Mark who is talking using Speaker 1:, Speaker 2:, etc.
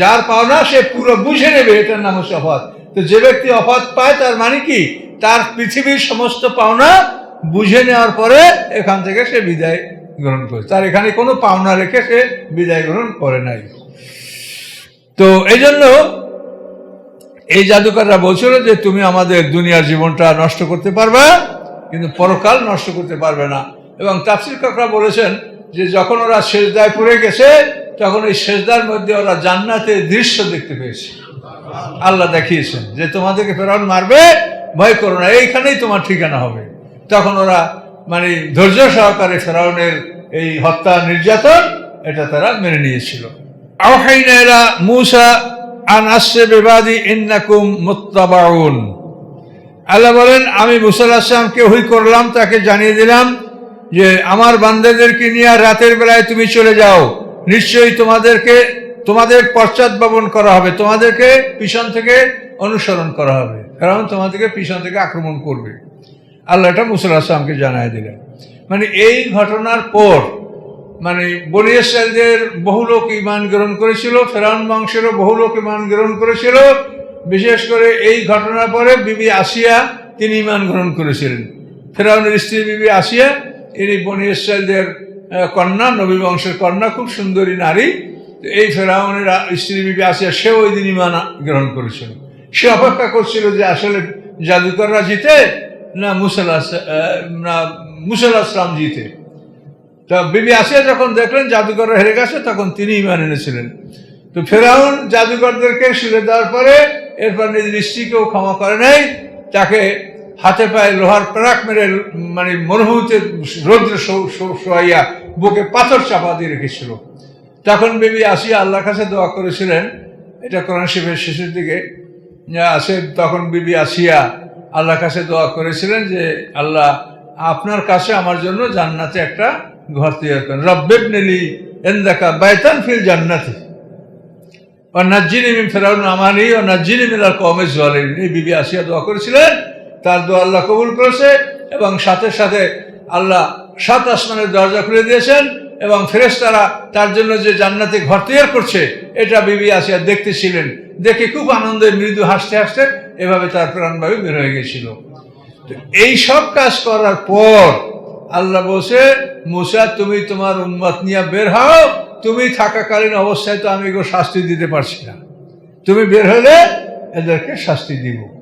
Speaker 1: যার পাওনা সে পুরো বুঝে নেবে এটার নাম হচ্ছে অফাত। তো যে ব্যক্তি অফাত পায়, তার মানে কি? তার পৃথিবীর সমস্ত পাওনা বুঝে নেওয়ার পরে এখান থেকে সে বিদায় গ্রহণ করে। তার এখানে কোনো পাওনা রেখে সে বিদায় গ্রহণ করে নাই। তো এই জন্য এই জাদুকাররা বলছিল যে, তুমি আমাদের দুনিয়ার জীবনটা নষ্ট করতে পারবে, কিন্তু পরকাল নষ্ট করতে পারবে না। এবং তাফসির কাকরা বলেছেন যে, যখন ওরা শেষদায় পড়ে গেছে তখন ওই শেষদার মধ্যে ওরা জান্নাতের দৃশ্য দেখতে পেয়েছে। আল্লাহ দেখিয়েছেন যে তোমাদেরকে ফেরাউন মারবে, ভয় করো না, এইখানেই তোমার ঠিকানা হবে। তখন ওরা মানে ধৈর্য সহকারে ফেরাউনের এই হত্যা নির্যাতন, এটা তারা মেনে নিয়েছিল। আওহাইনা এলা মুসা আন আসছে বেবাদি ইন্নাকুম মুত্তাবাউন। আল্লাহ বলেন, আমি মুসা আসলামকে হুই করলাম, তাকে জানিয়ে দিলাম যে, আমার বান্দাদেরকে নিয়ে রাতের বেলায় তুমি চলে যাও। নিশ্চয়ই তোমাদেরকে তোমাদের পশ্চাৎবাবন করা হবে তোমাদেরকে পিছন থেকে অনুসরণ করা হবে। কারণ তোমাদেরকে পিছন থেকে আক্রমণ করবে। আল্লাহ এটা মুসা আসলামকে জানাই দিলেন। মানে এই ঘটনার পর মানে বনি বহু লোক ইমান গ্রহণ করেছিল ফেরাউন বংশেরও বহু লোক ইমান গ্রহণ করেছিল। বিশেষ করে এই ঘটনার পরে বিবি আসিয়া তিনি ইমান গ্রহণ করেছিলেন। ফেরাউনের স্ত্রী বিবি আসিয়া ইনি বনি ইসরায়েলদের আহ, কন্যা নবী বংশের কন্যা, খুব সুন্দরী নারী। এই ফেরাউনের স্ত্রী বিবি আসিয়া সে ওই দিন ইমান গ্রহণ করেছিল। সে অপেক্ষা করছিল যে আসলে জাদুকররা জিতে না মুসাল্লা না মুসাল্লাহ জিতে। তা বিবি আসিয়া যখন দেখলেন জাদুকররা হেরে গেছে, তখন তিনি ইমান এনেছিলেন। তো ফেরাউন জাদুকরদেরকে শুলে দেওয়ার পরে এরপর নিজের স্ত্রীকেও ক্ষমা করে নাই তাকে হাতে পায়ে লোহার প্রাক মেরে মানে মরুভূমিতে রৌদ্র শোয়াইয়া বুকে পাথর চাপা দিয়ে রেখেছিল। তখন বিবি আসিয়া আল্লাহর কাছে দোয়া করেছিলেন। এটা কোরআন শিবের শেষের দিকে। আসে তখন বিবি আসিয়া আল্লাহর কাছে দোয়া করেছিলেন যে, আল্লাহ, আপনার কাছে আমার জন্য জান্নাতে একটা ঘর তৈরি করেন। রব্বেব নেলি এন্দাকা বাইতান ফিল জান্নাতি। ও নাজ্জিনি মিন ফেরাউন, আমানি ও নাজ্জিনি মিনাল কমে জলেন এই বিবি আসিয়া দোয়া করেছিলেন। তার দোয়া আল্লাহ কবুল করেছে এবং সাথে সাথে আল্লাহ সাত আসমানের দরজা খুলে দিয়েছেন এবং ফেরেশতারা তার জন্য যে জান্নাতে ঘর তৈরি করছে, এটা বিবি আসিয়া দেখতেছিলেন। দেখে খুব আনন্দে মৃদু হাসতে হাসতে এভাবে তার প্রাণবায়ু বের হয়ে গেছিল। এই সব কাজ করার পর আল্লাহ বলছে, মুসা, তুমি তোমার উম্মত নিয়ে বের হও। তুমি থাকাকালীন অবস্থায় তো আমি এগুলো শাস্তি দিতে পারছি না। তুমি বের হলে এদেরকে শাস্তি দিব।